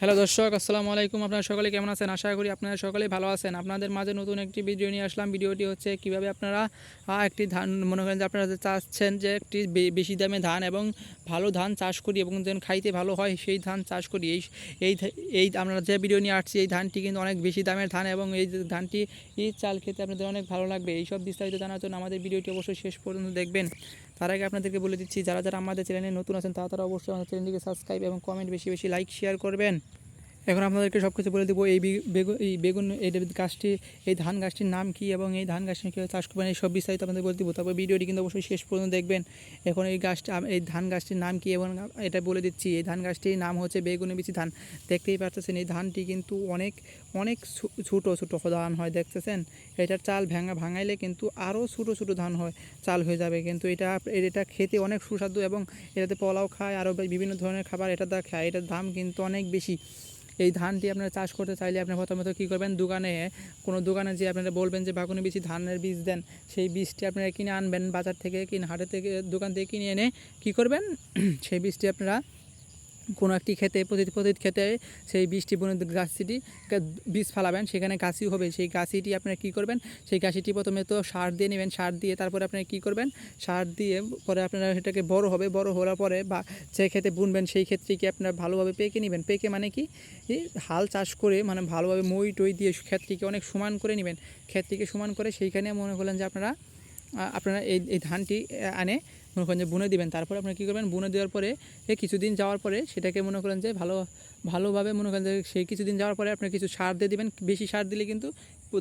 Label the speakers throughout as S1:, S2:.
S1: Hello দর্শক, আসসালামু আলাইকুম। আপনারা সকলে কেমন আছেন? আশা করি আপনারা সকলেই ভালো আছেন। আপনাদের মাঝে নতুন একটি ভিডিও নিয়ে আসলাম। ভিডিওটি হচ্ছে কীভাবে আপনারা একটি ধান, মনে করেন যে আপনারা চাচ্ছেন যে একটি বেশি দামে ধান এবং ভালো ধান চাষ করি এবং যেন খাইতে ভালো হয়, সেই ধান চাষ করি। এই এই এই আমরা যে ভিডিও নিয়ে আসছি, এই ধানটি কিন্তু অনেক বেশি দামের ধান এবং এই ধানটি, এই চাল খেতে আপনাদের অনেক ভালো লাগবে। এইসব বিস্তারিত জানার জন্য আমাদের ভিডিওটি অবশ্যই শেষ পর্যন্ত দেখবেন। তার আগে আপনাদেরকে বলে দিচ্ছি, যারা যারা আমাদের চ্যানেলে নতুন আছেন, তারা তারা অবশ্যই আমাদের চ্যানেলটিকে সাবস্ক্রাইব এবং কমেন্ট বেশি বেশি লাইক শেয়ার করবেন। এখন আপনাদেরকে সব কিছু বলে দেবো, এই বেগুন এই বেগুন, এই গাছটি, এই ধান গাছটির নাম কি এবং এই ধান গাছটি কীভাবে চাষ করবেন, এই সব বিস্তারিত আপনাদের বলে দেবো। তারপর ভিডিওটি কিন্তু অবশ্যই শেষ পর্যন্ত দেখবেন। এখন এই গাছটা এই ধান গাছটির নাম কি এবং এটা বলে দিচ্ছি। এই ধান গাছটির নাম হচ্ছে বেগুনে বিচি ধান। দেখতেই পাচ্ছেন এই ধানটি কিন্তু অনেক অনেক ছোটো ছোটো ধান হয়, দেখতেছেন? এটার চাল ভাঙা, ভাঙাইলে কিন্তু আরও ছোটো ছোটো ধান হয়, চাল হয়ে যাবে। কিন্তু এটা এটা খেতে অনেক সুস্বাদু এবং এটাতে পোলাও খায়, আরও বিভিন্ন ধরনের খাবার এটা দা খায়। এটার দাম কিন্তু অনেক বেশি। এই ধানটি আপনারা চাষ করতে চাইলে আপনি প্রথমত কী করবেন? দোকানে, কোনো দোকানে যে আপনারা বলবেন যে বাগুনি বীজ ধানের বীজ দেন। সেই বীজটি আপনারা কিনে আনবেন, বাজার থেকে কিনে হাটের থেকে, দোকান থেকে কিনে এনে কী করবেন? সেই বীজটি আপনারা কোনো একটি খেতে প্রতি প্রতি খেতে সেই বীজটি বনে গাছটি বীজ ফালাবেন। সেখানে গাছি হবে। সেই গাছিটি আপনারা কী করবেন? সেই গাছিটি প্রথমে তো সার দিয়ে নেবেন। সার দিয়ে তারপরে আপনারা কী করবেন? সার দিয়ে পরে আপনারা সেটাকে বড় হবে। বড় হওয়ার পরে বা যে খেতে বুনবেন, সেই ক্ষেত্রে আপনারা ভালোভাবে পেকে নেবেন? পেকে মানে কি? হাল চাষ করে মানে ভালোভাবে মই টই দিয়ে ক্ষেতটিকে অনেক সমান করে নেবেন। ক্ষেতটিকে সমান করে সেইখানে মনে করলেন যে আপনারা আপনারা এই এই ধানটি আনে, মনে করেন যে বুনে দিবেন। তারপরে আপনারা কী করবেন? বুনে দেওয়ার পরে কিছুদিন যাওয়ার পরে সেটাকে মনে করেন যে ভালো, ভালোভাবে মনে করেন যে সেই কিছুদিন যাওয়ার পরে আপনি কিছু সার দিয়ে দিবেন। বেশি সার দিলে কিন্তু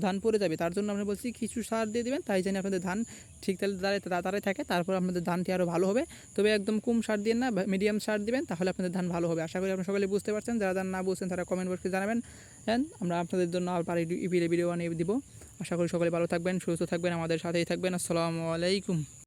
S1: ধান পড়ে যাবে। তার জন্য আমরা বলছি কিছু সার দিয়ে দেবেন, তাই জানি আপনাদের ধান ঠিক তাহলে দাঁড়ায় তাড়াতাড়ি থাকে। তারপর আপনাদের ধানটি আরও ভালো হবে। তবে একদম কম সার দিয়ে না মিডিয়াম সার দিবেন, তাহলে আপনাদের ধান ভালো হবে। আশা করি আপনারা সকলে বুঝতে পারছেন। যারা যারা না বুঝছেন, তারা কমেন্ট বক্সে জানাবেন। আমরা আপনাদের জন্য আবার ভিডিও বানিয়ে দিব। আশা করি সকলে ভালো থাকবেন সুস্থ থাকবেন আমাদের সাথেই থাকবেন। আসসালামু আলাইকুম।